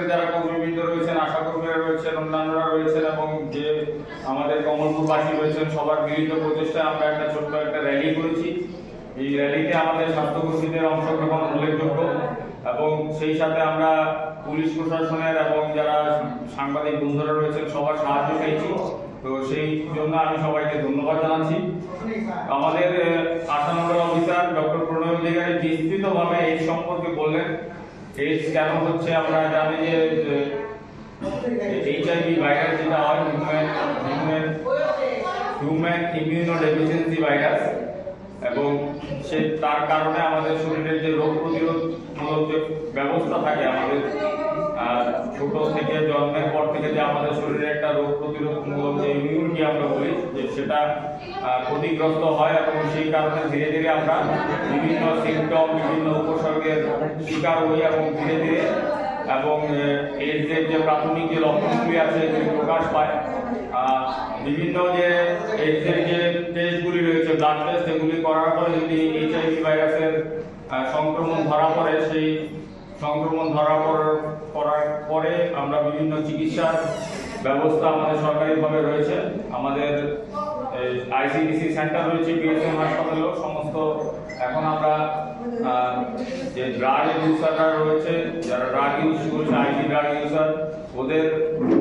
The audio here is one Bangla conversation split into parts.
সরকারি যারা কর্মীবৃন্দ রয়েছেন আশা কর্মীরা রয়েছেন অন্যান্যরা রয়েছেন এবং যে আমাদের কমলপুরবাসী রয়েছেন সবার মিলিত প্রচেষ্টায় আমরা একটা ছোট্ট একটা র্যালি করেছি। এই র্যালিতে আমাদের স্বাস্থ্যকর্মীদের অংশগ্রহণ উল্লেখযোগ্য এবং সেই সাথে আমরা পুলিশ প্রশাসনের এবং যারা সাংবাদিক বন্ধুরা রয়েছেন সবার সাহায্য পেয়েছি। তো সেই জন্য আমি সবাইকে ধন্যবাদ জানাচ্ছি। আমাদের আহ, আশানগর অফিসার ডক্টর প্রণয় অধিকারী বিস্তৃতভাবে এই সম্পর্কে বললেন। এইডস কেন হচ্ছে আমরা জানি যে এইচআইভি ভাইরাস যেটা হয় human human human immunodeficiency virus এবং সে তার কারণে আমাদের শরীরের যে রোগ প্রতিরোধমূলক যে ব্যবস্থা থাকে আমাদের আহ, ছোট থেকে জন্মের পর থেকে যে আমাদের শরীরে একটা রোগ প্রতিরোধমূলক যে ইমিউনিটি আমরা বলি, যে সেটা ক্ষতিগ্রস্ত হয় এবং সেই কারণে ধীরে ধীরে আমরা বিভিন্ন সিমটম বিভিন্ন উপসর্গের শিকার হই এবং ধীরে ধীরে এবং এইডসের যে প্রাথমিক যে লক্ষণগুলি আছে এগুলি প্রকাশ পায় বিভিন্ন যে এইডসের যে টেস্টগুলি রয়েছে ব্লাড টেস্ট এগুলি করার পরে যদি এইচআইভি ভাইরাসের সংক্রমণ ধরা পড়ে, সেই সংক্রমণ ধরা পড়ার- পরে আমরা বিভিন্ন চিকিৎসার ব্যবস্থা আমাদের সরকারিভাবে রয়েছে। আমাদের আইসিডিসি সেন্টার রয়েছে বিএসএম হাসপাতালেও সমস্ত এখন আমরা যে ড্রাগ ইউজাররা রয়েছে, যারা ড্রাগ ইউজ করছে আইডি ড্রাগ ইউজার ওদের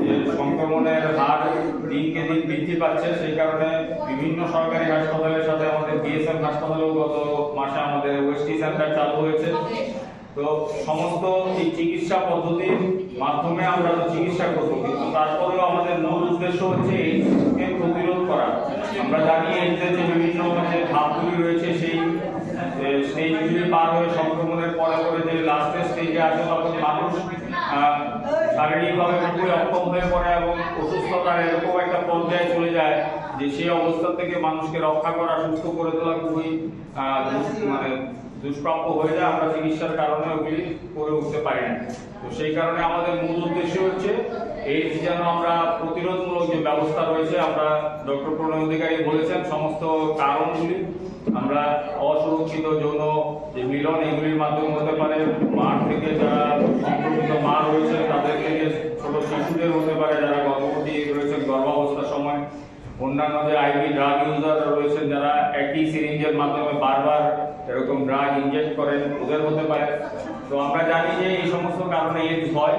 যে সংক্রমণের হার দিনকে দিন বৃদ্ধি পাচ্ছে, সেই কারণে বিভিন্ন সরকারি হাসপাতালের সাথে আমাদের বিএসএম হাসপাতালেও গত মাসে আমাদের ওয়েস্টি সেন্টার চালু হয়েছে। তো সমস্ত এই চিকিৎসা পদ্ধতির মাধ্যমে আমরা তো চিকিৎসা করব, কিন্তু তারপরেও আমাদের মূল উদ্দেশ্য হচ্ছে এইডসকে প্রতিরোধ করা। আমরা জানি এইডসের যে বিভিন্ন যে ধাপগুলি রয়েছে সেই স্টেজগুলি পার হয়ে সংক্রমণের পরে পরে যে লাস্টের স্টেজে আসে, তখন মানুষ শারীরিকভাবে খুবই অক্ষম হয়ে পড়ে এবং অসুস্থতার এরকম একটা পর্যায়ে চলে যায় যে সেই অবস্থা থেকে মানুষকে রক্ষা করা, সুস্থ করে তোলা খুবই মানে দুষ্প্রাপ্য হয়ে যায়, আমরা চিকিৎসার কারণে ওগুলি করে উঠতে পারি না। তো সেই কারণে আমাদের মূল উদ্দেশ্য হচ্ছে, এই যেন আমরা প্রতিরোধমূলক যে ব্যবস্থা রয়েছে, আমরা ডক্টর প্রণয় অধিকারী বলেছেন, সমস্ত কারণগুলি আমরা অসুরক্ষিত যৌন যে মিলন, এগুলির মাধ্যমে হতে পারে। মাঠ থেকে যারা সংক্রমিত মা রয়েছে তাদের থেকে ছোট শিশুদের হতে পারে যারা গর্ভবতী রয়েছেন গর্ভাবস্থার সময় অন্যান্য যে আইভি ড্রাগ ইউজার রয়েছেন যারা একই সিরিঞ্জের মাধ্যমে বারবার এরকম ড্রাগ ইনজেক্ট করেন, ওদের হতে পারে। তো আমরা জানি যে এই সমস্ত কারণে এইডস হয়